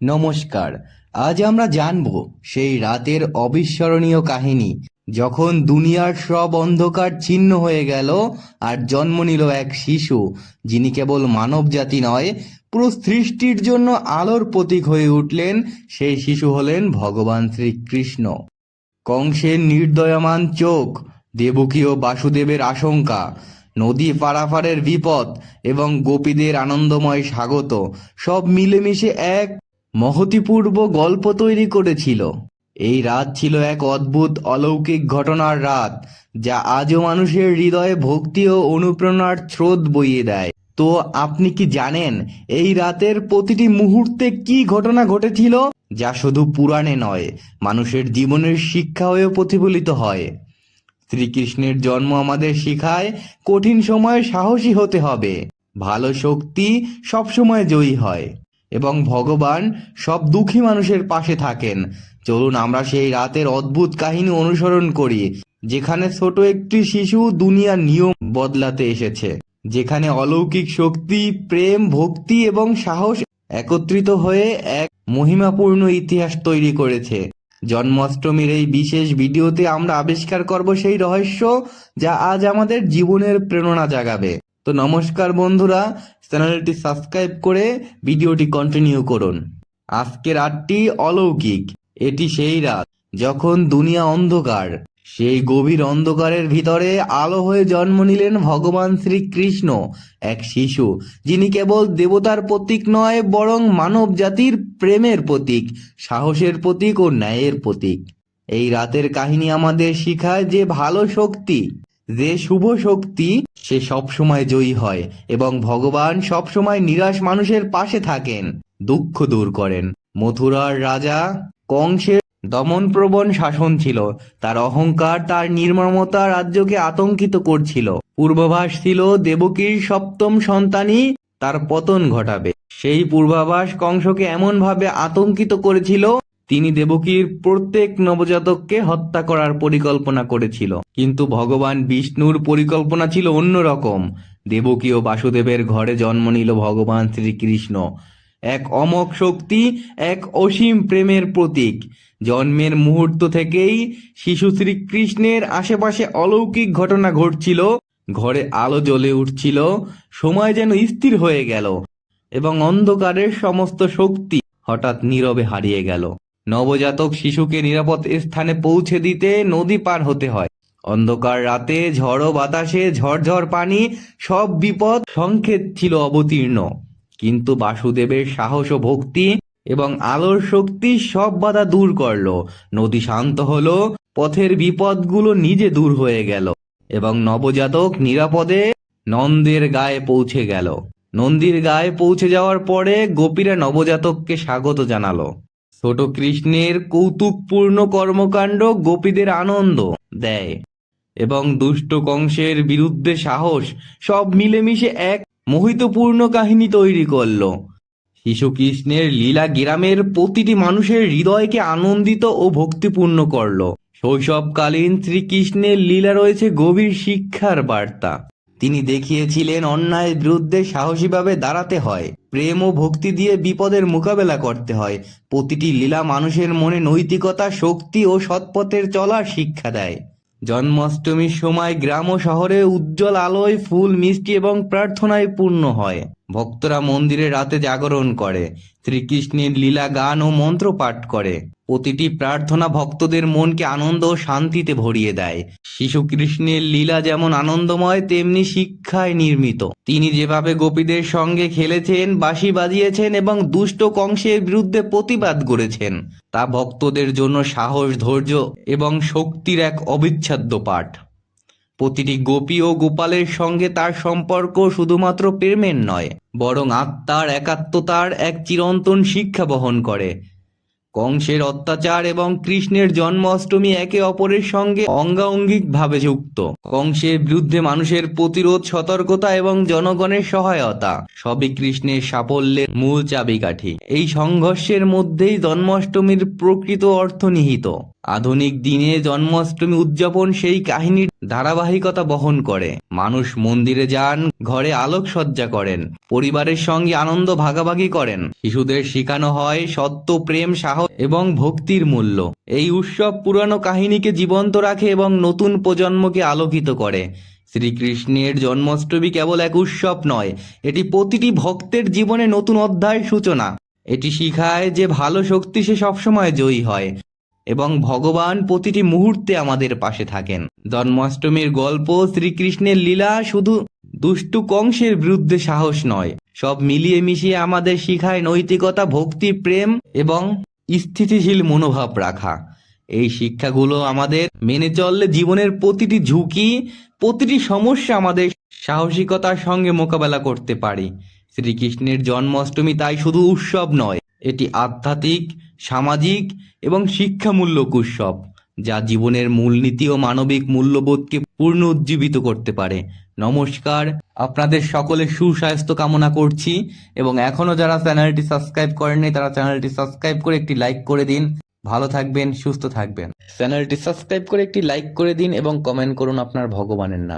নমস্কার। আজ আমরা জানব সেই রাতের অবিস্মরণীয় কাহিনী, যখন দুনিয়ার সব অন্ধকার ছিন্ন হয়ে গেল আর জন্ম নিল এক শিশু, যিনি কেবল মানব জাতি নয় পুরো সৃষ্টির জন্য আলোর প্রতীক হয়ে উঠলেন, সেই শিশু হলেন ভগবান শ্রীকৃষ্ণ। কংসের নির্দয়মান চোখ, দেবকী ও বাসুদেবের আশঙ্কা, নদী পারাফারের বিপদ এবং গোপীদের আনন্দময় স্বাগত, সব মিলেমিশে এক মহতিপূর্ব গল্প তৈরি করেছিল। এই রাত ছিল এক অদ্ভুত অলৌকিক ঘটনার রাত, যা আজও মানুষের হৃদয়ে ভক্তি ও অনুপ্রেরণার স্রোত বইয়ে দেয়। তো আপনি কি জানেন এই রাতের প্রতিটি মুহূর্তে কি ঘটনা ঘটেছিল? যা শুধু পুরাণে নয়, মানুষের জীবনের শিক্ষা হয়েও প্রতিফলিত হয়। শ্রীকৃষ্ণের জন্ম আমাদের শিখায় কঠিন সময়ে সাহসী হতে হবে। ভালো শক্তি সবসময় জয়ী হয়। এবং ভগবান সব দুঃখী মানুষের পাশে থাকেন। চলুন আমরা সেই রাতের অদ্ভুত কাহিনী অনুসরণ করি, যেখানে ছোট একটি শিশু দুনিয়ার নিয়ম বদলাতে এসেছে, যেখানে অলৌকিক শক্তি, প্রেম, ভক্তি এবং সাহস একত্রিত হয়ে এক মহিমাপূর্ণ ইতিহাস তৈরি করেছে। জন্মাষ্টমীর এই বিশেষ ভিডিওতে আমরা আবিষ্কার করব সেই রহস্য যা আজ আমাদের জীবনের প্রেরণা জাগাবে। তো নমস্কার বন্ধুরা চ্যানেলটি সাবস্ক্রাইব করে ভিডিওটি কন্টিনিউ করুন। আজকের রাতটি অলৌকিক। এটি সেই রাত যখন দুনিয়া অন্ধকার। সেই গভীর অন্ধকারের ভিতরে আলো হয়ে জন্ম নিলেন ভগবান শ্রীকৃষ্ণ, এক শিশু, যিনি কেবল দেবতার প্রতীক নয়, বরং মানব জাতির প্রেমের প্রতীক, সাহসের প্রতীক ও ন্যায়ের প্রতীক। এই রাতের কাহিনী আমাদের শিখায় যে ভালো শক্তি যে শুভ শক্তি সে সবসময় জয়ী হয় এবং ভগবান সবসময় নিরাশ মানুষের পাশে থাকেন, দুঃখ দূর করেন। মথুরার রাজা কংসের দমনপ্রবণ শাসন ছিল, তার অহংকার, তার নির্মমতা রাজ্যকে আতঙ্কিত করছিল। পূর্বাভাস ছিল, দেবকীর সপ্তম সন্তানই তার পতন ঘটাবে। সেই পূর্বাভাস কংসকে এমনভাবে আতঙ্কিত করেছিল তিনি দেবকীর প্রত্যেক নবজাতককে হত্যা করার পরিকল্পনা করেছিল। কিন্তু ভগবান বিষ্ণুর পরিকল্পনা ছিল অন্যরকম। দেবকী ও বাসুদেবের ঘরে জন্ম নিল ভগবান শ্রীকৃষ্ণ। এক অমোঘ শক্তি, এক অসীম প্রেমের প্রতীক। জন্মের মুহূর্ত থেকেই শিশু শ্রীকৃষ্ণের আশেপাশে অলৌকিক ঘটনা ঘটছিল। ঘরে আলো জ্বলে উঠছিল। সময় যেন স্থির হয়ে গেল। এবং অন্ধকারের সমস্ত শক্তি হঠাৎ নীরবে হারিয়ে গেল। নবজাতক শিশুকে নিরাপদ স্থানে পৌঁছে দিতে নদী পার হতে হয়। অন্ধকার রাতে ঝড়ো বাতাসে ঝরঝর পানি, সব বিপদ সংকেত ছিল অবতীর্ণ। কিন্তু বাসুদেবের সাহস ও ভক্তি এবং আলোর শক্তি সব বাধা দূর করল। নদী শান্ত হলো, পথের বিপদগুলো নিজে দূর হয়ে গেল এবং নবজাতক নিরাপদে নন্দের গায়ে পৌঁছে গেল। নন্দীর গায়ে পৌঁছে যাওয়ার পরে গোপীরা নবজাতককে স্বাগত জানালো। ছোট কৃষ্ণের কৌতুকপূর্ণ কর্মকাণ্ড গোপীদের আনন্দ, দেয়। এবং দুষ্ট কংসের বিরুদ্ধে সাহস, সব মিলেমিশে এক মোহিতপূর্ণ কাহিনী তৈরি করল। শিশু কৃষ্ণের লীলা গ্রামের প্রতিটি মানুষের হৃদয়কে আনন্দিত ও ভক্তিপূর্ণ করল। শৈশবকালীন শ্রীকৃষ্ণের লীলা রয়েছে গভীর শিক্ষার বার্তা। তিনি দেখিয়েছিলেন অন্যায়ের বিরুদ্ধে সাহসীভাবে দাঁড়াতে হয়, প্রেম ও ভক্তি দিয়ে বিপদের মোকাবেলা করতে হয়, প্রতিটি লীলা মানুষের মনে নৈতিকতা, শক্তি ও সৎপথের চলার শিক্ষা দেয়। জন্মাষ্টমীর সময় গ্রাম ও শহরে উজ্জ্বল আলোয় ফুল, মিষ্টি এবং প্রার্থনায় পূর্ণ হয়। ভক্তরা মন্দিরে রাতে জাগরণ করে, শ্রীকৃষ্ণের লীলা গান ও মন্ত্র পাঠ করে। প্রতিটি প্রার্থনা ভক্তদের মনকে আনন্দ ও শান্তিতে ভরিয়ে দেয়। শিশু কৃষ্ণের লীলা যেমন আনন্দময়, তেমনি শিক্ষায় নির্মিত। তিনি যেভাবে গোপীদের সঙ্গে খেলেছেন, বাঁশি বাজিয়েছেন এবং দুষ্ট কংসের বিরুদ্ধে প্রতিবাদ করেছেন, তা ভক্তদের জন্য সাহস, ধৈর্য এবং শক্তির এক অবিচ্ছেদ্য পাঠ। প্রতিটি গোপী ও গোপালের সঙ্গে তার সম্পর্ক শুধুমাত্র প্রেমের নয়, বরং আত্মার একাত্মতার এক চিরন্তন শিক্ষা বহন করে। কংসের অত্যাচার এবং কৃষ্ণের জন্মাষ্টমী একে অপরের সঙ্গে অঙ্গাঙ্গিকভাবে যুক্ত। কংসের বিরুদ্ধে মানুষের প্রতিরোধ, সতর্কতা এবং জনগণের সহায়তা। সবই কৃষ্ণের সাফল্যের মূল চাবিকাঠি। এই সংঘর্ষের মধ্যেই জন্মাষ্টমীর প্রকৃত অর্থ নিহিত। আধুনিক দিনে জন্মাষ্টমী উদযাপন সেই কাহিনীর ধারাবাহিকতা বহন করে। মানুষ মন্দিরে যান, ঘরে আলোকসজ্জা করেন, পরিবারের সঙ্গে আনন্দ ভাগাভাগি করেন। শিশুদের শেখানো হয় সত্য, প্রেম, সাহস এবং ভক্তির মূল্য। এই উৎসব পুরানো কাহিনীকে জীবন্ত রাখে এবং নতুন প্রজন্মকে আলোকিত করে। শ্রীকৃষ্ণের জন্মাষ্টমী কেবল এক উৎসব নয়, এটি প্রতিটি ভক্তের জীবনে নতুন অধ্যায়ের সূচনা। এটি শিখায় যে ভালো শক্তি সে সবসময় জয়ী হয় এবং ভগবান প্রতিটি মুহূর্তে আমাদের পাশে থাকেন। জন্মাষ্টমীর গল্প, শ্রীকৃষ্ণের লীলা শুধু দুষ্টু কংসের বিরুদ্ধে সাহস নয়, সব মিলিয়ে মিশিয়ে আমাদের শিখায় নৈতিকতা ভক্তি প্রেম এবং স্থিতিশীল মনোভাব রাখা। এই শিক্ষাগুলো আমাদের মেনে চললে জীবনের প্রতিটি ঝুঁকি, প্রতিটি সমস্যা আমাদের সাহসিকতার সঙ্গে মোকাবেলা করতে পারি। শ্রীকৃষ্ণের জন্মাষ্টমী তাই শুধু উৎসব নয়, এটি আধ্যাত্মিক, সামাজিক এবং শিক্ষামূলক উৎসব, যা জীবনের মূলনীতি ও মানবিক মূল্যবোধকে পূর্ণ উজ্জীবিত করতে পারে। নমস্কার। আপনাদের সকলে সুস্বাস্থ্য কামনা করছি এবং এখনও যারা চ্যানেলটি সাবস্ক্রাইব করেননি, তারা চ্যানেলটি সাবস্ক্রাইব করে একটি লাইক করে দিন। ভালো থাকবেন, সুস্থ থাকবেন। চ্যানেলটি সাবস্ক্রাইব করে একটি লাইক করে দিন এবং কমেন্ট করুন আপনার ভগবানের নাম।